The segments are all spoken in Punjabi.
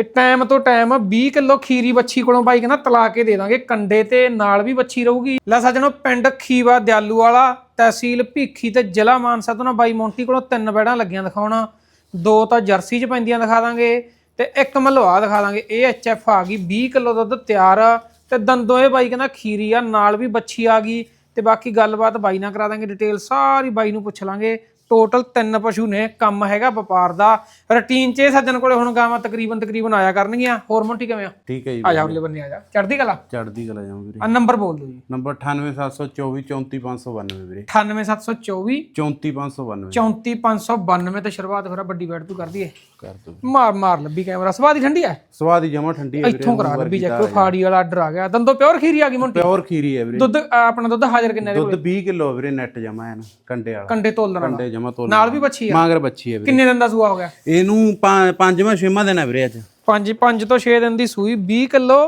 ਇਹ ਟਾਈਮ ਤੋਂ ਟਾਈਮ 20 ਕਿਲੋ ਖੀਰੀ ਬੱਚੀ ਕੋਲੋਂ ਬਾਈ ਕਹਿੰਦਾ ਤਲਾ ਕੇ ਦੇ ਦਾਂਗੇ, ਕੰਡੇ ਤੇ ਨਾਲ ਵੀ ਬੱਚੀ ਰਹੂਗੀ। ਲੈ ਸੱਜਣੋ, ਪਿੰਡ ਖੀਵਾ ਦਿਆਲੂ ਵਾਲਾ, ਤਹਿਸੀਲ ਭੀਖੀ ਤੇ ਜ਼ਿਲ੍ਹਾ ਮਾਨਸਾ ਤੋਂ ਨਾ ਬਾਈ ਮੌਂਟੀ ਕੋਲੋਂ ਤਿੰਨ ਬੈੜਾਂ ਲੱਗੀਆਂ ਦਿਖਾਉਣਾ। ਦੋ ਤਾਂ ਜਰਸੀ 'ਚ ਪੈਂਦੀਆਂ ਦਿਖਾ ਦਾਂਗੇ ਤੇ ਇੱਕ ਮਲਵਾ ਦਿਖਾ ਦਾਂਗੇ। ਇਹ ਐਚਐਫ ਆ ਗਈ 20 ਕਿਲੋ ਦੁੱਧ ਤਿਆਰ। ਆ ਤੇ ਦੰਦੋਂ ਇਹ ਬਾਈ ਕਹਿੰਦਾ ਖੀਰੀ ਆ, ਨਾਲ ਵੀ ਬੱਚੀ ਆ ਗਈ। ਤੇ ਬਾਕੀ ਗੱਲਬਾਤ ਬਾਈ ਨਾਲ ਕਰਾ ਦਾਂਗੇ ਡਿਟੇਲ ਸਾਰੀ ਬਾਈ ਨੂੰ ਪੁੱਛ ਲਾਂਗੇ। ਟੋਟਲ ਤਿੰਨ ਪਸ਼ੂ ਨੇ ਕੰਮ ਹੈਗਾ ਵਪਾਰ ਦਾ। ਰੁਟੀਨ 'ਚ ਇਹ ਸੱਜਣ ਕੋਲੇ ਹੁਣ ਗਾਵਾਂ ਤਕਰੀਬਨ ਤਕਰੀਬਨ ਆਇਆ ਕਰਨਗੀਆਂ। ਹੋਰ ਮੋਂਟੀ ਕਿਵੇਂ ਆ? ਠੀਕ ਹੈ ਜੀ ਆ ਜਾ ਉਰਲੇ ਬੰਨੇ ਆ ਜਾ। ਚੜਦੀ ਕਲਾ? ਚੜਦੀ ਕਲਾ ਜਾਵਾਂ ਵੀਰੇ। ਆ ਨੰਬਰ ਬੋਲ ਦਿਓ ਜੀ। ਨੰਬਰ 98724 34592 ਵੀਰੇ। 98724 34592 34592 ਤੇ ਸ਼ੁਰੂਆਤ ਫਿਰ ਵੱਡੀ ਬੈਠ ਤੂੰ ਕਰਦੀ ਏ। ਕਰ ਦੋ। ਮਾਰ ਮਾਰ ਲੱਭੀ ਕੈਮਰਾ। ਸਵਾਦ ਹੀ ਠੰਡੀ ਐ ਸਵਾਦ ਹੀ ਜਮਾ ਠੰਡੀ ਵੀਰੇ ਇੱਥੋਂ ਕਰਾ ਲੱਭੀ ਜਾ ਫਾੜੀ ਵਾਲਾ ਆਰਡਰ ਆ ਗਿਆ। ਦੰਦੋ ਪਿਓਰ ਖੀਰੀ ਆ ਗਈ ਮੁੰਟੀ। ਪਿਓਰ ਖੀਰੀ ਹੈ ਵੀਰੇ। ਦੁੱਧ ਆ, ਆਪਣਾ ਦੁੱਧ ਹਾਜ਼ਰ ਕਿੰਨੇ ਦੇ ਦੁੱਧ 20 ਕਿਲੋ ਵੀਰੇ ਨੈਟ ਜਮਾ ਹੈ ਨਾ ਕੰਡੇ ਵਾਲਾ। ਕੰਡੇ ਤੋਲਣ ਵਾਲਾ। ਕੰਡੇ ਜਮਾ ਤੋਲ ਨਾਲ ਵੀ ਬੱਚੀ ਆ। ਮਾਂਗਰ ਬੱਚੀ ਹੈ ਵੀਰੇ। ਕਿੰਨੇ ਦਿਨ ਦਾ ਸੂਆ ਹੋ ਗਿਆ? ਇਹਨੂੰ ਪੰਜਵਾਂ ਛੇਵਾਂ ਦਿਨ ਹੈ ਵੀਰੇ ਅੱਜ। 5 5 ਤੋਂ 6 ਦਿਨ ਦੀ ਸੂਈ 20 ਕਿਲੋ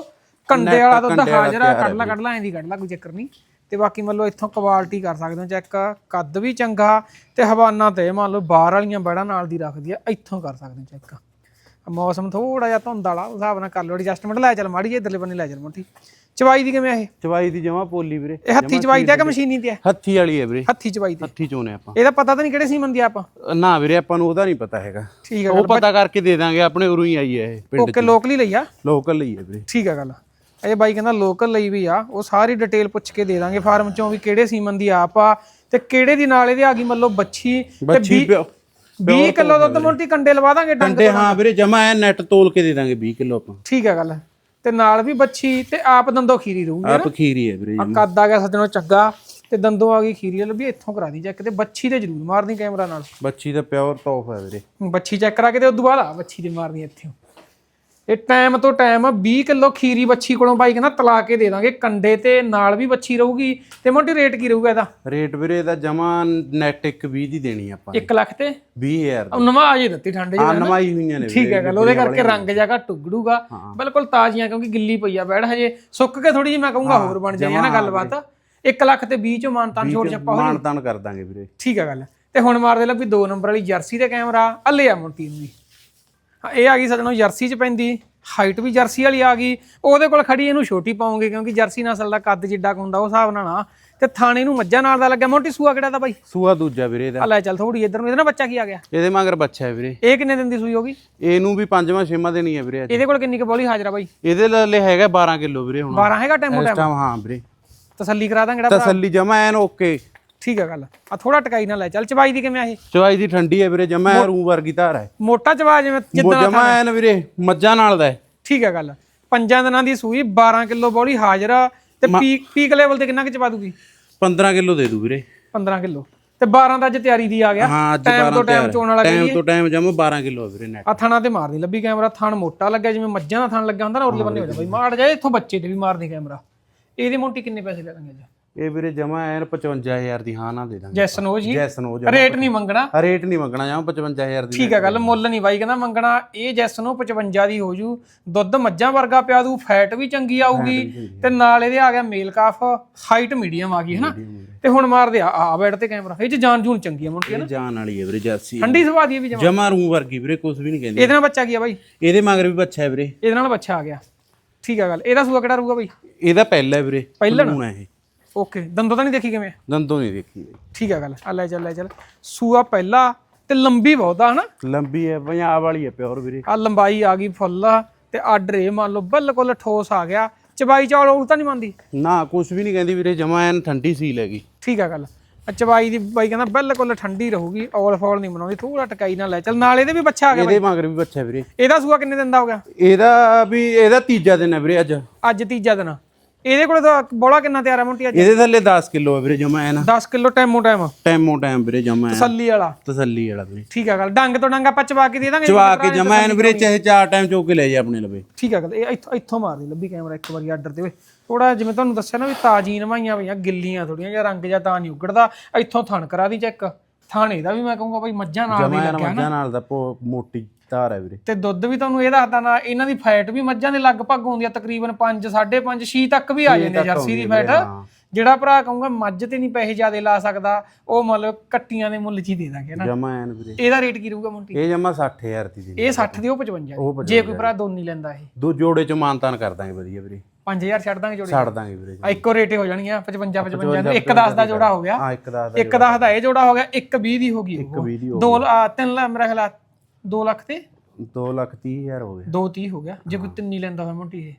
ਕੰਡੇ ਵਾਲਾ ਦੁੱਧ ਹਾਜ਼ਰ ਆ ਕੱਢ ਲਾ ਕੱਢ ਲਾ ਐਂ ਦੀ ਕੱਢ ਲਾ ਕੋਈ ਚੱਕਰ ਨਹੀਂ। ਤੇ ਬਾਕੀ ਮੰਨ ਲਓ ਇੱਥੋਂ ਕੁਆਲਿਟੀ ਕਰ ਸਕਦੇ ਹੋ ਚੈੱਕ ਕੱਦ ਵੀ ਚੰਗਾ ਤੇ ਹਵਾਨਾ ਤੇ ਮੰਨ ਲਓ ਬਾਹਰ ਵਾਲੀਆਂ ਬੜਾ ਨਾਲ ਦੀ ਰੱਖਦੀ ਆ ਇੱਥੋਂ ਕਰ ਸਕਦੇ ਹੋ ਚੈੱਕ ਮੌਸਮ ਥੋੜਾ ਜਿਹਾ ਧੁੰਦ ਵਾਲਾ ਉਸ ਹਿਸਾਬ ਨਾਲ ਕਰ ਲਓ ਐਡਜਸਟਮੈਂਟ ਲੈ ਚੱਲ ਮਾੜੀ ਇਧਰਲੇ ਬੰਨੇ ਲੈ ਚੱਲ ਮੋਟੀ। ਚਵਾਈ ਦੀ ਕਿਵੇਂ ਆ ਇਹ? ਚਵਾਈ ਦੀ ਜਮਾ ਪੋਲੀ ਵੀਰੇ। ਇਹ ਹੱਥੀ ਚਵਾਈ ਤੇ ਆ ਕਿ ਮਸ਼ੀਨੀ ਤੇ ਆ? ਹੱਥੀ ਵਾਲੀ ਹੈ ਵੀਰੇ। ਹੱਥੀ ਚਵਾਈ ਤੇ ਹੱਥੀ ਚੋਨੇ ਆਪਾਂ। ਇਹਦਾ ਪਤਾ ਤਾਂ ਨਹੀਂ ਕਿਹੜੇ ਸੀਮਨ ਦੀ ਆਪਾਂ? ਨਾ ਵੀਰੇ ਆਪਾਂ ਨੂੰ ਉਹਦਾ ਨਹੀਂ ਪਤਾ ਹੈਗਾ। ਠੀਕ ਆ ਉਹ ਪਤਾ ਕਰਕੇ ਦੇ ਦਾਂਗੇ ਆਪਣੇ ਉਰੋਂ ਹੀ ਆਈ ਹੈ ਇਹ ਪਿੰਡ ਓਕੇ ਲੋਕਲੀ ਲਈ ਆ? ਲੋਕਲ ਲਈ ਹੈ ਵੀਰੇ। ਠੀਕ ਆ ਗੱਲ। ਇਹ ਬਾਈ ਕਹਿੰਦਾ ਲੋਕਲ ਲਈ ਵੀ ਆ ਉਹ ਸਾਰੀ ਡਿਟੇਲ ਪੁੱਛ ਕੇ ਦੇ ਦਾਂਗੇ ਫਾਰਮ ਚੋਂ ਵੀ ਕਿਹੜੇ ਸੀਮਨ ਦੀ ਆਪ ਆ ਤੇ ਕਿਹੜੇ ਦੀ ਨਾਲ ਇਹਦੇ ਆ ਗਈ ਮਤਲਬ ਬੱਚੀ ਤੇ ਬੱਚੀ ਪਿਓ 20 ਕਿਲੋ ਦੁੱਧ ਮੋਟੀ ਕੰਡੇ ਲਵਾ ਦਾਂਗੇ ਡੰਗ ਕੰਡੇ ਹਾਂ ਵੀਰੇ ਜਮਾ ਹੈ ਨੈਟ ਤੋਲ ਕੇ ਦੇ ਦਾਂਗੇ 20 ਕਿਲੋ ਆਪਾਂ। ਠੀਕ ਆ ਗੱਲ। ਤੇ ਨਾਲ ਵੀ ਬੱਚੀ ਤੇ ਆਪ ਦੰਦੋ ਖੀਰੀ ਰਹੂਗੀ ਆਪ ਖੀਰੀ ਹੈ ਵੀਰੇ ਆ ਕੱਦ ਆ ਗਿਆ ਸੱਜਣੋ ਚੱਗਾ ਤੇ ਦੰਦੋਂ ਆ ਗਈ ਖੀਰੀ ਲੱਭੀ ਇੱਥੋਂ ਕਰਾ ਦੀ ਚੈੱਕ ਤੇ ਬੱਚੀ ਤੇ ਜ਼ਰੂਰ ਮਾਰਨੀ ਕੈਮਰਾ ਨਾਲ। ਬੱਚੀ ਦਾ ਪਿਓਰ ਟੌਪ ਹੈ ਵੀਰੇ। ਬੱਚੀ ਚੈੱਕ ਕਰਾ ਕੇ ਤੇ ਉਦੋਂ ਬਾਅਦ ਆ ਬੱਚੀ ਦੇ ਮਾਰਨੀ ਇੱਥੇ। ਇਹ ਟਾਈਮ ਤੋਂ ਟਾਈਮ 20 ਕਿਲੋ ਖੀਰੀ ਬੱਚੀ ਕੋਲੋਂ ਬਾਈ ਕਹਿੰਦਾ ਤਲਾ ਕੇ ਦੇ ਦਾਂਗੇ ਕੰਡੇ ਤੇ ਨਾਲ ਵੀ ਬੱਚੀ ਰਹੂਗੀ ਤੇ ਮੋਟੀ ਰੇਟ ਕੀ ਰਹੂਗਾ ਇਹਦਾ? ਰੇਟ ਵੀਰੇ ਇਹਦਾ ਜਮਾ ਨੈਟ 1 20 ਦੀ ਦੇਣੀ ਆਪਾਂ 1 ਲੱਖ ਤੇ? 20000 ਉਹ ਨਵਾਂ ਆ ਜੇ ਦਿੱਤੀ ਠੰਡੇ ਆ ਨਵਾਈ ਹੋਈਆਂ ਨੇ ਠੀਕ ਹੈ ਗੱਲ ਉਹਦੇ ਕਰਕੇ ਰੰਗ ਜਗਾ ਟੁਗੜੂਗਾ ਬਿਲਕੁਲ ਤਾਜ਼ੀਆਂ ਕਿਉਂਕਿ ਗਿੱਲੀ ਪਈ ਆ ਬੈੜ ਹਜੇ। ਸੁੱਕ ਕੇ ਥੋੜੀ ਜਿਹੀ ਮੈਂ ਕਹੂੰਗਾ ਹੋਰ ਬਣ ਜਾਏ ਨਾ ਗੱਲਬਾਤ? 1 ਲੱਖ ਤੇ 20 ਚੋਂ ਮਾਨਤਾਨ ਛੋੜ ਛੱਪਾ ਹੋ ਮਾਨ ਤਾਨ ਕਰ ਦਾਂਗੇ ਵੀਰੇ। ਠੀਕ ਹੈ ਗੱਲ। ਤੇ ਹੁਣ ਮਾਰਦੇ ਲੱਭੀ 2 ਨੰਬਰ ਵਾਲੀ ਜਰਸੀ ਤੇ ਕੈਮਰਾ। ਅੱਲੇ ਆ ਮੋਟੀ ਨੂੰ ਹਾਂ ਇਹ ਆ ਗਈ ਸਜਣੋ ਜਰਸੀ ਚ ਪੈਂਦੀ ਹਾਈਟ ਵੀ ਜਰਸੀ ਵਾਲੀ ਆ ਗਈ। ਉਹਦੇ ਕੋਲ ਖੜੀ ਇਹਨੂੰ ਛੋਟੀ ਪਾਉਂਗੇ ਕਿਉਂਕਿ ਜਰਸੀ ਨਸਲ ਦਾ ਕੱਦ ਜਿੱਡਾ ਹੁੰਦਾ ਉਸ ਹਿਸਾਬ ਨਾਲ ਨਾ ਤੇ ਥਾਣੇ ਨੂੰ ਮੱਝਾਂ ਨਾਲ ਦਾ ਲੱਗਿਆ ਮੋਟੀ ਸੂਆ ਕਿਹੜਾ ਦਾ ਬਾਈ? ਸੂਆ ਦੂਜਾ ਵੀਰੇ ਇਹਦਾ। ਆ ਲੈ ਚੱਲ ਥੋੜੀ ਇੱਧਰ ਨੂੰ ਇਹਦੇ ਨਾਲ ਬੱਚਾ ਕੀ ਆ ਗਿਆ? ਇਹਦੇ ਮਗਰ ਬੱਚਾ ਹੈ ਵੀਰੇ। ਇਹ ਕਿੰਨੇ ਦਿਨ ਦੀ ਸੂਈ ਹੋਗੀ ਇਹਨੂੰ ਵੀ ਪੰਜਵਾਂ ਛੇਵਾਂ ਦੇਣੀ ਹੈ ਵੀਰੇ ਅੱਜ। ਇਹਦੇ ਕੋਲ ਕਿੰਨੀ ਕੁ ਬੋਲੀ ਹਾਜ਼ਰਾ ਬਾਈ? ਇਹਦੇ ਲੈ ਹੈਗਾ 12 ਕਿਲੋ ਵੀਰੇ ਹੁਣ। 12 ਹੈਗਾ ਟਾਈਮ ਟਾਈਮ ਹਾਂ ਵੀਰੇ। ਤਸੱਲੀ ਕਰਾ ਦਾਂਗੇ ਜਿਹੜਾ ਤਸੱਲੀ ਜਮਾ ਐਨ ਓਕੇ। ਠੀਕ ਹੈ ਗੱਲ। ਆ ਥੋੜਾ ਟਕਾਈ ਨਾਲ ਲੈ ਚੱਲ ਚਵਾਈ ਦੀ ਕਿਵੇਂ ਆ ਇਹ? ਚਵਾਈ ਦੀ ਠੰਡੀ ਹੈ ਵੀਰੇ ਜਮਾ ਰੂ ਵਰਗੀ ਧਾਰ ਹੈ ਮੋਟਾ ਚਵਾ ਜਿਵੇਂ ਉਹ ਜਿੱਦਾਂ ਜਮਾ ਐਨ ਵੀਰੇ ਮੱਝਾਂ ਨਾਲ ਦਾ ਹੈ ਠੀਕ ਹੈ ਗੱਲ। ਪੰਜਾਂ ਦਿਨਾਂ ਦੀ ਸੂਈ 12 ਕਿਲੋ ਬੋਲੀ ਹਾਜ਼ਰ ਆ ਤੇ ਪੀਕ ਪੀਕ ਲੈਵਲ ਤੇ ਕਿੰਨਾ ਕੁ ਚਵਾ ਦੂਗੀ? 15 ਕਿਲੋ ਦੇ ਦੂ ਵੀਰੇ। 15 ਕਿਲੋ। ਤੇ 12 ਦਾ ਅੱਜ ਤਿਆਰੀ ਦੀ ਆ ਗਿਆ। ਹਾਂ ਅੱਜ ਟਾਈਮ 12 ਤੋਂ ਟਾਈਮ ਚੋਣ ਵਾਲਾ ਟਾਈਮ ਤੋਂ ਟਾਈਮ ਜਮਾ 12 ਕਿਲੋ ਵੀਰੇ ਨੈਟ ਆ ਥਣਾ ਤੇ ਮਾਰਨੀ ਲੱਭੀ ਕੈਮਰਾ ਥਣ ਮੋਟਾ ਲੱਗਿਆ ਜਿਵੇਂ ਮੱਝਾਂ ਦਾ ਥਣ ਲੱਗਿਆ ਹੁੰਦਾ ਨਾ ਉਰਲੇ ਬੰਨੇ ਹੋ ਜਾ। ਬਈ ਮਾਰ ਜਾਏ ਇੱਥੋਂ ਬੱਚੇ ਤੇ ਵੀ ਮਾਰਨੀ ਕੈਮਰਾ। ਇਹਦੀ ਮੋਟੀ ਕਿੰਨੇ ਪੈਸੇ ਲੈ ਦਾਂਗੇ ਅੱਜ? ਇਹ ਵੀਰੇ ਜਮਾ ਐਨ 55000 ਦੀ ਹਾਂ ਨਾ ਦੇ ਦਾਂਗੇ ਜੈਸਨ ਹੋ ਜੀ? ਜੈਸਨ ਹੋ ਰੇਟ ਨਹੀਂ ਮੰਗਣਾ। ਰੇਟ ਨਹੀਂ ਮੰਗਣਾ ਜਮਾ 55000 ਦੀ ਠੀਕ ਹੈ ਗੱਲ ਮੁੱਲ ਨਹੀਂ ਬਾਈ ਕਹਿੰਦਾ ਮੰਗਣਾ ਇਹ ਜੈਸਨ ਨੂੰ 55 ਦੀ ਹੋ ਜੂ। ਦੁੱਧ ਮੱਝਾਂ ਵਰਗਾ ਪਿਆ ਦੂ ਫੈਟ ਵੀ ਚੰਗੀ ਆਊਗੀ। ਤੇ ਨਾਲ ਇਹਦੇ ਆ ਗਿਆ ਮੇਲ ਕਾਫ ਹਾਈਟ ਮੀਡੀਅਮ ਆ ਗਈ ਹਨਾ? ਤੇ ਹੁਣ ਮਾਰਦੇ ਆ ਆ ਬੈਡ ਤੇ ਕੈਮਰਾ। ਇਹ ਚ ਜਾਨ ਜੂਨ ਚੰਗੀ ਆ ਮੁੰਡੀ ਇਹ ਜਾਨ ਵਾਲੀ ਹੈ ਵੀਰੇ ਜਰਸੀ ਠੰਡੀ ਸਵਾ ਦੀ ਵੀ ਜਮਾ। ਜਮਾ ਰੂ ਵਰਗੀ ਵੀਰੇ ਕੁਝ ਵੀ ਨਹੀਂ ਕਹਿੰਦੀ। ਇਹਦੇ ਨਾਲ ਬੱਚਾ ਕੀ ਆ ਬਾਈ? ਇਹਦੇ ਮਗਰ ਵੀ ਬੱਚਾ ਹੈ ਵੀਰੇ। ਇਹਦੇ ਨਾਲ ਬੱਚਾ ਆ ਗਿਆ। ਠੀਕ ਆ ਗੱਲ ਇਹਦਾ ਸੂਆ ਕਿਹੜਾ ਰਹੂਗਾ ਬਾਈ? ਇਹਦਾ ਪਹਿਲਾ ਹੈ ਵੀਰੇ? ਹੁਣ ਹੈ ਇਹ। ਓਕੇ ਦੰਦੋਂ ਤਾਂ ਨਹੀਂ ਦੇਖੀ ਕਿਵੇਂ? ਦੰਦੋਂ ਨਹੀਂ ਦੇਖੀ। ਠੀਕ ਆ ਗੱਲ ਆ ਲੈ ਚੱਲ ਲੈ ਚੱਲ। ਸੂਆ ਪਹਿਲਾ ਤੇ ਲੰਬੀ ਬਹੁਤ ਆ ਹਨਾ? ਲੰਬੀ ਹੈ ਪੰਜਾਬ ਵਾਲੀ ਹੈ ਪਿਓਰ ਵੀਰੇ। ਆ ਲੰਬਾਈ ਆ ਗਈ ਫੁੱਲ ਤੇ ਆਰਡਰ ਇਹ ਮੰਨ ਲਓ ਬਿਲਕੁਲ ਠੋਸ ਆ ਗਿਆ। ਚਬਾਈ ਚੌਲ ਉਹ ਤਾਂ ਨਹੀਂ ਮੰਨਦੀ? ਨਾ ਕੁਝ ਵੀ ਨਹੀਂ ਕਹਿੰਦੀ ਵੀਰੇ ਜਮਾ ਐਨ ਠੰਡੀ ਸੀਲ ਹੈਗੀ। ਠੀਕ ਆ ਗੱਲ। ਚਬਾਈ ਦੀ ਬਾਈ ਕਹਿੰਦਾ ਬਿਲਕੁਲ ਠੰਡੀ ਰਹੂਗੀ ਔਲ ਫੌਲ ਨਹੀਂ ਬਣਾਉਂਦੀ ਥੋੜਾ ਟਕਾਈ ਨਾਲ ਲੈ ਚੱਲ ਨਾਲ ਇਹਦੇ ਵੀ ਬੱਚਾ ਆ ਗਿਆ ਇਹਦੇ ਮਗਰ ਵੀ ਬੱਚਾ ਹੈ ਵੀਰੇ। ਇਹਦਾ ਸੂਆ ਕਿੰਨੇ ਦਿਨ ਦਾ ਹੋ ਗਿਆ? ਇਹਦਾ ਵੀ ਇਹਦਾ ਤੀਜਾ ਦਿਨ ਹੈ ਵੀਰੇ ਅੱਜ। ਅੱਜ ਤੀਜਾ ਦਿਨ। ਇਹਦੇ ਕੋਲ ਤਾਂ ਬੋਲਾ ਕਿੰਨਾ ਤਿਆਰ ਆ ਮੋਟੀ ਅੱਜ ਇਹਦੇ ਥੱਲੇ 10 ਕਿਲੋ ਹੈ ਵੀਰੇ ਜਮਾ ਐਨ। 10 ਕਿਲੋ ਟੈਮੋ ਟਾਈਮ ਟਾਈਮੋ ਟਾਈਮ ਵੀਰੇ ਜਮਾ ਐਨ। ਤਸੱਲੀ ਵਾਲਾ। ਤਸੱਲੀ ਵਾਲਾ ਵੀਰੇ ਠੀਕ ਆ ਗੱਲ। ਡੰਗ ਤੋਂ ਡੰਗ ਆਪਾਂ ਚਵਾ ਕੇ ਦੇ ਦਾਂਗੇ। ਚਵਾ ਕੇ ਜਮਾ ਐਨ ਵੀਰੇ ਚਾਹੇ ਚਾਰ ਟਾਈਮ ਚੋ ਕੇ ਲੈ ਜਾ ਆਪਣੇ ਲਵੇ। ਠੀਕ ਆ ਗੱਲ। ਇਹ ਇੱਥੋਂ ਇੱਥੋਂ ਮਾਰ ਦੇ ਲੱਭੀ ਕੈਮਰਾ ਇੱਕ ਵਾਰੀ ਆਰਡਰ ਓਏ। ਥੋੜਾ ਜਿਵੇਂ ਤੁਹਾਨੂੰ ਦੱਸਿਆ ਨਾ ਵੀ ਤਾਜੀ ਨਵਾਈਆਂ ਪਈਆਂ ਗਿੱਲੀਆਂ ਥੋੜੀਆਂ ਜਿਹਾ ਰੰਗ ਜਾਂ ਤਾਂ ਨਹੀਂ ਉਗੜਦਾ। ਇੱਥੋਂ ਥਣ ਕਰਾ ਦੀ ਚੈੱਕ। ਥਾਣੇ ਦਾ ਵੀ ਮੈਂ ਕਹੂੰਗਾ ਬਈ ਮੱਝਾਂ ਨਾਲ ਐਨ ਲੱਗਿਆ ਮੱਝਾਂ ਨਾਲ ਦਾ ਮੋਟੀ। ਧਾਰ ਹੈ ਵੀਰੇ। ਤੇ ਦੁੱਧ ਵੀ ਤੁਹਾਨੂੰ ਇਹ ਦੱਸਦਾ ਨਾ ਇਹਨਾਂ ਦੀ ਫੈਟ ਵੀ ਮੱਝਾਂ ਦੇ ਲਗਭਗ ਹੁੰਦੀ ਆ ਤਕਰੀਬਨ 5 5.5 6 ਤੱਕ ਵੀ ਆ ਜਾਂਦੀ ਆ ਜਰਸੀ ਦੀ ਫੈਟ ਜਿਹੜਾ ਭਰਾ ਕਹੂੰਗਾ ਮੱਝ ਤੇ ਨਹੀਂ ਪੈਸੇ ਜ਼ਿਆਦੇ ਲਾ ਸਕਦਾ ਉਹ ਮਤਲਬ ਕੱਟੀਆਂ ਦੇ ਮੁੱਲ 'ਚ ਹੀ ਦੇ ਦਾਂਗੇ ਨਾ? ਜਮਾ ਐਨ ਵੀਰੇ। ਇਹਦਾ ਰੇਟ ਕੀ ਰਹੂਗਾ ਮੋਂਟੀ ਇਹ ਜਮਾ 60000 ਦੀ ਦੇਣੀ ਇਹ 60 ਦੀ ਉਹ 55 ਉਹ ਦੀ ਜੇ ਕੋਈ ਭਰਾ ਦੋਨੀ ਲੈਂਦਾ ਇਹ। ਦੋ ਜੋੜੇ ਚ ਮਾਨਤਾਨ ਕਰ ਦਾਂਗੇ ਵਧੀਆ ਵੀਰੇ। 5000 ਛੱਡ ਦਾਂਗੇ ਜੋੜੇ ਛੱਡ ਦਾਂਗੇ ਵੀਰੇ ਆ ਇੱਕੋ ਰੇਟੇ ਹੋ ਜਾਣਗੀਆਂ 55 55 ਨੂੰ ਇੱਕ 10 ਦਾ ਜੋੜਾ ਹੋ ਗਿਆ। ਹਾਂ ਇੱਕ ਦਾ ਇੱਕ 10 ਦਾ ਇਹ ਜੋੜਾ ਹੋ ਗਿਆ ਇੱਕ 20 ਦੀ ਹੋ ਗਈ ਉਹ। 20 ਦੀ ਹੋ ਦੋ ਲ- ਆ, ਤਿੰਨ ਲੱਖ ਮੇਰਾ ਖਿਆਲ 2 ਲੱਖ ਤੇ? 2 ਲੱਖ 30 ਹਜ਼ਾਰ ਹੋ ਗਿਆ 2 30 ਹੋ ਗਿਆ। ਜੇ ਕੋਈ ਤਿੰਨ ਲੈਂਦਾ ਹੋਇਆ ਮੋਟੀ ਇਹ।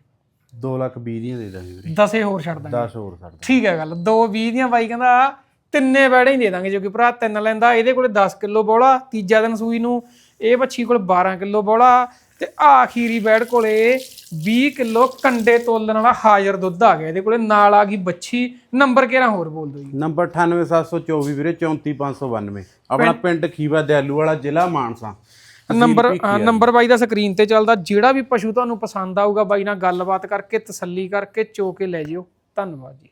2 ਲੱਖ 20 ਦੀਆਂ ਦੇ ਦਾਂਗੇ ਵੀਰੇ। 10 ਹੋਰ ਛੱਡ ਦਾਂਗੇ। 10 ਹੋਰ ਛੱਡ ਠੀਕ ਹੈ ਗੱਲ। 2 20 ਦੀਆਂ ਬਾਈ ਕਹਿੰਦਾ ਤਿੰਨੇ ਬੈੜੇ ਹੀ ਦੇ ਦਾਂਗੇ ਜੋ ਕਿ ਭਰਾ ਤਿੰਨ ਲੈਂਦਾ। ਇਹਦੇ ਕੋਲੇ 10 ਕਿਲੋ ਬੋਲਾ ਤੀਜਾ ਦਿਨ ਸੂਈ ਨੂੰ। ਇਹ ਬੱਚੀ ਕੋਲ 12 ਕਿਲੋ ਬੋਲਾ। ਤੇ ਆਖੀਰੀ ਬੈੜ ਕੋਲੇ 20 ਕਿਲੋ ਕੰਡੇ ਤੋਲਣ ਵਾਲਾ ਹਾਜ਼ਰ ਦੁੱਧ ਆ ਗਿਆ। ਇਹਦੇ ਕੋਲੇ ਨਾਲ ਆ ਗਈ ਬੱਚੀ ਨੰਬਰ ਕਿਹੜਾ ਹੋਰ ਬੋਲ ਦਿਓ ਜੀ? ਨੰਬਰ 98724 ਵੀਰੇ 34592 ਆਪਣਾ ਪਿੰਡ ਖੀਵਾ ਦਿਆਲੂ ਵਾਲਾ ਜ਼ਿਲ੍ਹਾ ਮਾਨਸਾ। ਨੰਬਰ ਨੰਬਰ ਬਾਈ ਦਾ ਸਕਰੀਨ ਤੇ ਚੱਲਦਾ। ਜਿਹੜਾ ਵੀ ਪਸ਼ੂ ਤੁਹਾਨੂੰ ਪਸੰਦ ਆਊਗਾ ਬਾਈ ਨਾਲ ਗੱਲਬਾਤ ਕਰਕੇ ਤਸੱਲੀ ਕਰਕੇ ਚੋ ਕੇ ਲੈ ਜਿਓ। ਧੰਨਵਾਦ ਜੀ।